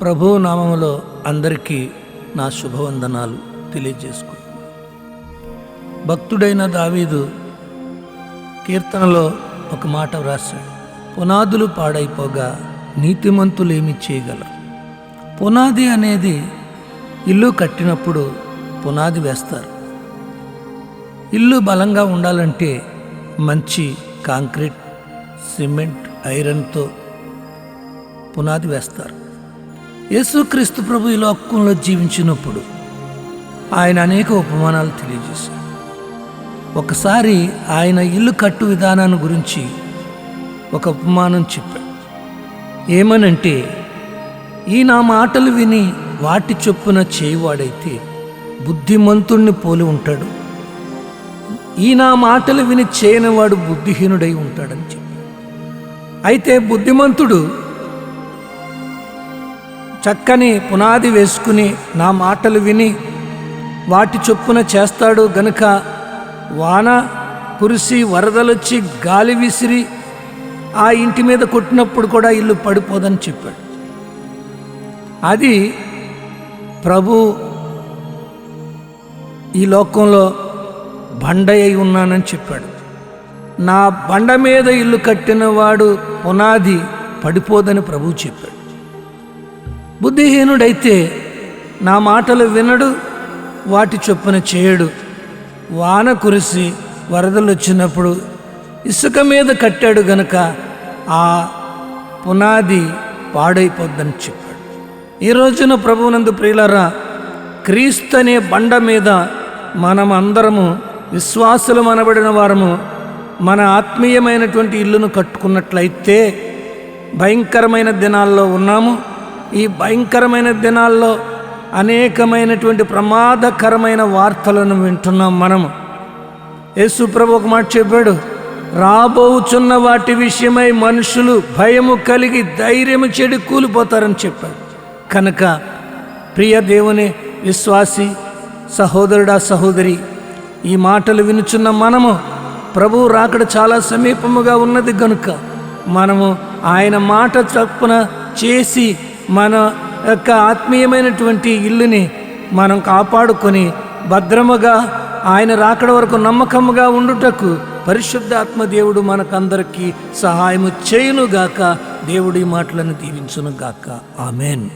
ప్రభువు నామములో అందరికీ నా శుభవందనాలు తెలియజేసుకుంటున్నాను భక్తుడైన దావీదు కీర్తనలో ఒక మాట వ్రాశాడు. పునాదులు పాడైపోగా నీతిమంతులు ఏమి చేయగలరు పునాది అనేది ఇల్లు కట్టినప్పుడు పునాది వేస్తారు. ఇల్లు బలంగా ఉండాలంటే మంచి కాంక్రీట్ సిమెంట్ ఐరన్తో పునాది వేస్తారు. యేసుక్రీస్తు ప్రభు ఈ లోకంలో జీవించినప్పుడు ఆయన అనేక ఉపమానాలు తెలియజేశారు ఒకసారి ఆయన ఇల్లు కట్టు విధానాన్ని గురించి ఒక ఉపమానం చెప్పాడు. ఏమనంటే ఈ నా మాటలు విని వాటి చొప్పున చేయువాడైతే బుద్ధిమంతుణ్ణి పోలి ఉంటాడు. ఈ నా మాటలు విని చేయనివాడు బుద్ధిహీనుడై ఉంటాడని చెప్పాడు. అయితే బుద్ధిమంతుడు చక్కని పునాది వేసుకుని నా మాటలు విని వాటి చొప్పున చేస్తాడు గనుక వాన కురిసి వరదలొచ్చి గాలి విసిరి ఆ ఇంటి మీద కొట్టినప్పుడు కూడా ఇల్లు పడిపోదని చెప్పాడు. అది ప్రభు ఈ లోకంలో బండ అయి ఉన్నానని చెప్పాడు. నా బండ మీద ఇల్లు కట్టినవాడు పునాది పడిపోదని ప్రభు చెప్పాడు. బుద్ధిహీనుడైతే నా మాటలు వినడు వాటి చొప్పున చేయడు. వాన కురిసి వరదలు వచ్చినప్పుడు ఇసుక మీద కట్టాడు గనక ఆ పునాది పాడైపోద్దని చెప్పాడు. ఈ రోజున ప్రభువునందు ప్రియులరా క్రీస్తు అనే బండ మీద మనం అందరము విశ్వాసులు మనబడిన వారము మన ఆత్మీయమైనటువంటి ఇల్లును కట్టుకున్నట్లయితే భయంకరమైన దినాల్లో ఉన్నాము. ఈ భయంకరమైన దినాల్లో అనేకమైనటువంటి ప్రమాదకరమైన వార్తలను వింటున్నాం మనము. యేసు ప్రభు ఒక మాట చెప్పాడు రాబోచున్న వాటి విషయమై మనుషులు భయము కలిగి ధైర్యము చెడి కూలిపోతారని చెప్పాడు. కనుక ప్రియ దేవుని విశ్వాసి సహోదరుడా సహోదరి ఈ మాటలు వినుచున్న మనము ప్రభు రాకడ చాలా సమీపముగా ఉన్నది గనుక మనము ఆయన మాట చప్పున చేసి మన యొక్క ఆత్మీయమైనటువంటి ఇల్లుని మనం కాపాడుకొని భద్రముగా ఆయన రాకడ వరకు నమ్మకముగా ఉండుటకు పరిశుద్ధాత్మ దేవుడు మనకందరికీ సహాయము చేయునుగాక దేవుడి మాటలను దీవించునుగాక. ఆమెన్.